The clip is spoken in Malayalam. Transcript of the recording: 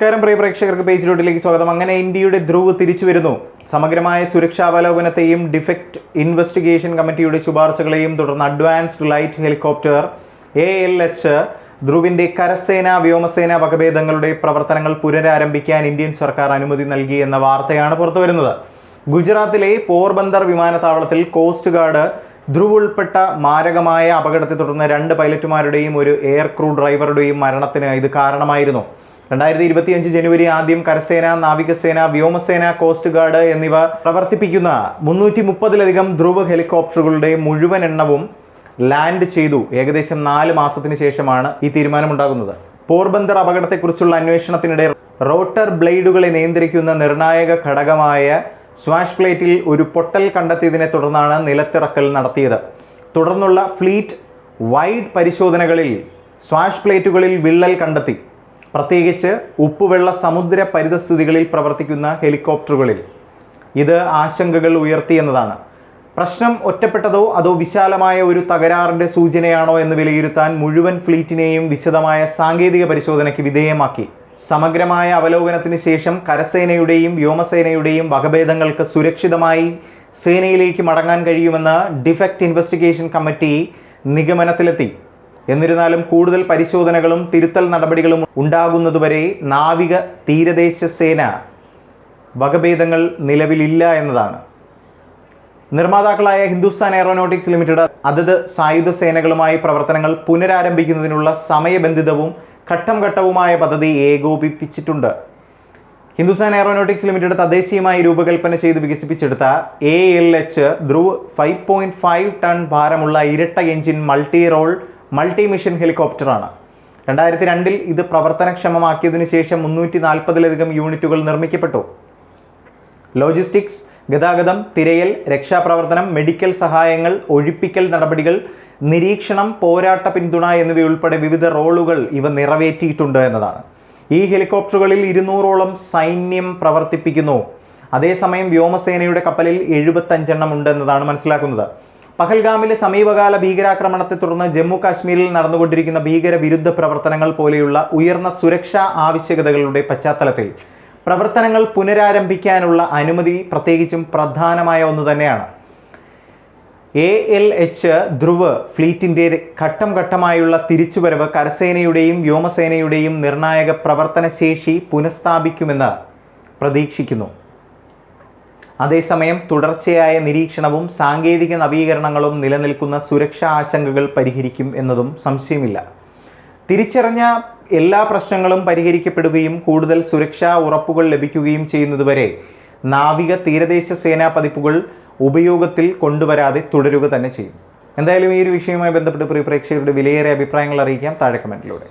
നമസ്കാരം പ്രിയ പ്രേക്ഷകർക്ക് പേജ് റോഡിലേക്ക് സ്വാഗതം. അങ്ങനെ ഇന്ത്യയുടെ ധ്രുവ് തിരിച്ചു വരുന്നു. സമഗ്രമായ സുരക്ഷാവലോകനത്തെയും ഡിഫക്റ്റ് ഇൻവെസ്റ്റിഗേഷൻ കമ്മിറ്റിയുടെ ശുപാർശകളെയും തുടർന്ന് advanced light helicopter A L H ധ്രുവിന്റെ കരസേന വ്യോമസേന വകഭേദങ്ങളുടെ പ്രവർത്തനങ്ങൾ പുനരാരംഭിക്കാൻ ഇന്ത്യൻ സർക്കാർ അനുമതി നൽകി എന്ന വാർത്തയാണ് പുറത്തുവരുന്നത് ഗുജറാത്തിലെ പോർബന്ദർ വിമാനത്താവളത്തിൽ കോസ്റ്റ് ഗാർഡ് ധ്രുവ് ഉൾപ്പെട്ട മാരകമായ അപകടത്തെ തുടർന്ന് രണ്ട് പൈലറ്റുമാരുടെയും ഒരു എയർ ക്രൂ ഡ്രൈവറുടെയും മരണത്തിന് ഇത് കാരണമായിരുന്നു. രണ്ടായിരത്തി ഇരുപത്തിയഞ്ച് ജനുവരി ആദ്യം കരസേന നാവികസേന വ്യോമസേന കോസ്റ്റ് ഗാർഡ് എന്നിവ പ്രവർത്തിപ്പിക്കുന്ന മുന്നൂറ്റി മുപ്പതിലധികം ധ്രുവ ഹെലികോപ്റ്ററുകളുടെ മുഴുവൻ എണ്ണവും ലാൻഡ് ചെയ്തു. ഏകദേശം നാല് മാസത്തിന് ശേഷമാണ് ഈ തീരുമാനമുണ്ടാകുന്നത്. പോർബന്ദർ അപകടത്തെക്കുറിച്ചുള്ള അന്വേഷണത്തിനിടെ റോട്ടർ ബ്ലേഡുകളെ നിയന്ത്രിക്കുന്ന നിർണായക ഘടകമായ സ്വാഷ് പ്ലേറ്റിൽ ഒരു പൊട്ടൽ കണ്ടെത്തിയതിനെ തുടർന്നാണ് നിലത്തിറക്കൽ നടത്തിയത്. തുടർന്നുള്ള ഫ്ലീറ്റ് വൈഡ് പരിശോധനകളിൽ സ്വാഷ് പ്ലേറ്റുകളിൽ വിള്ളൽ കണ്ടെത്തി. പ്രത്യേകിച്ച് ഉപ്പുവെള്ള സമുദ്ര പരിതസ്ഥിതികളിൽ പ്രവർത്തിക്കുന്ന ഹെലികോപ്റ്ററുകളിൽ. ഇത് ആശങ്കകൾ ഉയർത്തിയെന്നതാണ് പ്രശ്നം ഒറ്റപ്പെട്ടതോ അതോ വിശാലമായ ഒരു തകരാറിന്റെ സൂചനയാണോ എന്ന് വിലയിരുത്താൻ മുഴുവൻ ഫ്ലീറ്റിനെയും വിശദമായ സാങ്കേതിക പരിശോധനയ്ക്ക് വിധേയമാക്കി. സമഗ്രമായ അവലോകനത്തിന് ശേഷം കരസേനയുടെയും വ്യോമസേനയുടെയും വകഭേദങ്ങൾക്ക് സുരക്ഷിതമായി സേനയിലേക്ക് മടങ്ങാൻ കഴിയുമെന്ന് ഡിഫക്റ്റ് ഇൻവെസ്റ്റിഗേഷൻ കമ്മിറ്റി നിഗമനത്തിലെത്തി. എന്നിരുന്നാലും കൂടുതൽ പരിശോധനകളും തിരുത്തൽ നടപടികളും ഉണ്ടാകുന്നതുവരെ നാവിക തീരദേശ സേന വകഭേദങ്ങൾ നിലവിലില്ല എന്നതാണ്. നിർമ്മാതാക്കളായ ഹിന്ദുസ്ഥാൻ എയറോനോട്ടിക്സ് ലിമിറ്റഡ് അതത് സായുധ സേനകളുമായി പ്രവർത്തനങ്ങൾ പുനരാരംഭിക്കുന്നതിനുള്ള സമയബന്ധിതവും ഘട്ടം ഘട്ടവുമായ പദ്ധതി ഏകോപിപ്പിച്ചിട്ടുണ്ട്. ഹിന്ദുസ്ഥാൻ എയറോനോട്ടിക്സ് ലിമിറ്റഡ് തദ്ദേശീയമായി രൂപകൽപ്പന ചെയ്ത് വികസിപ്പിച്ചെടുത്ത A L H Dhruv five point five ton ഭാരമുള്ള ഇരട്ട engine multi role multi mission ഹെലികോപ്റ്ററാണ്. രണ്ടായിരത്തി രണ്ടിൽ ഇത് പ്രവർത്തനക്ഷമമാക്കിയതിനു ശേഷം മുന്നൂറ്റി നാൽപ്പതിലധികം യൂണിറ്റുകൾ നിർമ്മിക്കപ്പെട്ടു. ലോജിസ്റ്റിക്സ് ഗതാഗതം തിരയൽ രക്ഷാപ്രവർത്തനം മെഡിക്കൽ സഹായങ്ങൾ ഒഴിപ്പിക്കൽ നടപടികൾ നിരീക്ഷണം പോരാട്ട പിന്തുണ എന്നിവയുൾപ്പെടെ വിവിധ റോളുകൾ ഇവ നിറവേറ്റിയിട്ടുണ്ട് എന്നതാണ്. ഈ ഹെലികോപ്റ്ററുകളിൽ ഇരുന്നൂറോളം സൈന്യം പ്രവർത്തിപ്പിക്കുന്നു. അതേസമയം വ്യോമസേനയുടെ കപ്പലിൽ എഴുപത്തഞ്ചെണ്ണം ഉണ്ടെന്നതാണ് മനസ്സിലാക്കുന്നത്. പഹൽഗാമിലെ സമീപകാല ഭീകരാക്രമണത്തെ തുടർന്ന് ജമ്മു കാശ്മീരിൽ നടന്നുകൊണ്ടിരിക്കുന്ന ഭീകര വിരുദ്ധ പ്രവർത്തനങ്ങൾ പോലെയുള്ള ഉയർന്ന സുരക്ഷാ ആവശ്യകതകളുടെ പശ്ചാത്തലത്തിൽ പ്രവർത്തനങ്ങൾ പുനരാരംഭിക്കാനുള്ള അനുമതി പ്രത്യേകിച്ചും പ്രധാനമായ ഒന്ന് തന്നെയാണ്. എ എൽ എച്ച് ധ്രുവ് ഫ്ലീറ്റിന്റെ ഘട്ടം ഘട്ടമായുള്ള തിരിച്ചുവരവ് കരസേനയുടെയും വ്യോമസേനയുടെയും നിർണായക പ്രവർത്തനശേഷി പുനഃസ്ഥാപിക്കുമെന്ന് പ്രതീക്ഷിക്കുന്നു. അതേസമയം തുടർച്ചയായ നിരീക്ഷണവും സാങ്കേതിക നവീകരണങ്ങളും നിലനിൽക്കുന്ന സുരക്ഷാ ആശങ്കകൾ പരിഹരിക്കും എന്നതും സംശയമില്ല. തിരിച്ചറിഞ്ഞ എല്ലാ പ്രശ്നങ്ങളും പരിഹരിക്കപ്പെടുകയും കൂടുതൽ സുരക്ഷാ ഉറപ്പുകൾ ലഭിക്കുകയും ചെയ്യുന്നതുവരെ നാവിക തീരദേശ സേനാ പതിപ്പുകൾ ഉപയോഗത്തിൽ കൊണ്ടുവരാതെ തുടരുക തന്നെ ചെയ്യും. എന്തായാലും ഈ ഒരു വിഷയവുമായി ബന്ധപ്പെട്ട് പ്രിയ പ്രേക്ഷകരുടെ വിലയേറെ അഭിപ്രായങ്ങൾ അറിയിക്കാം. താഴെ കമന്റിലൂടെ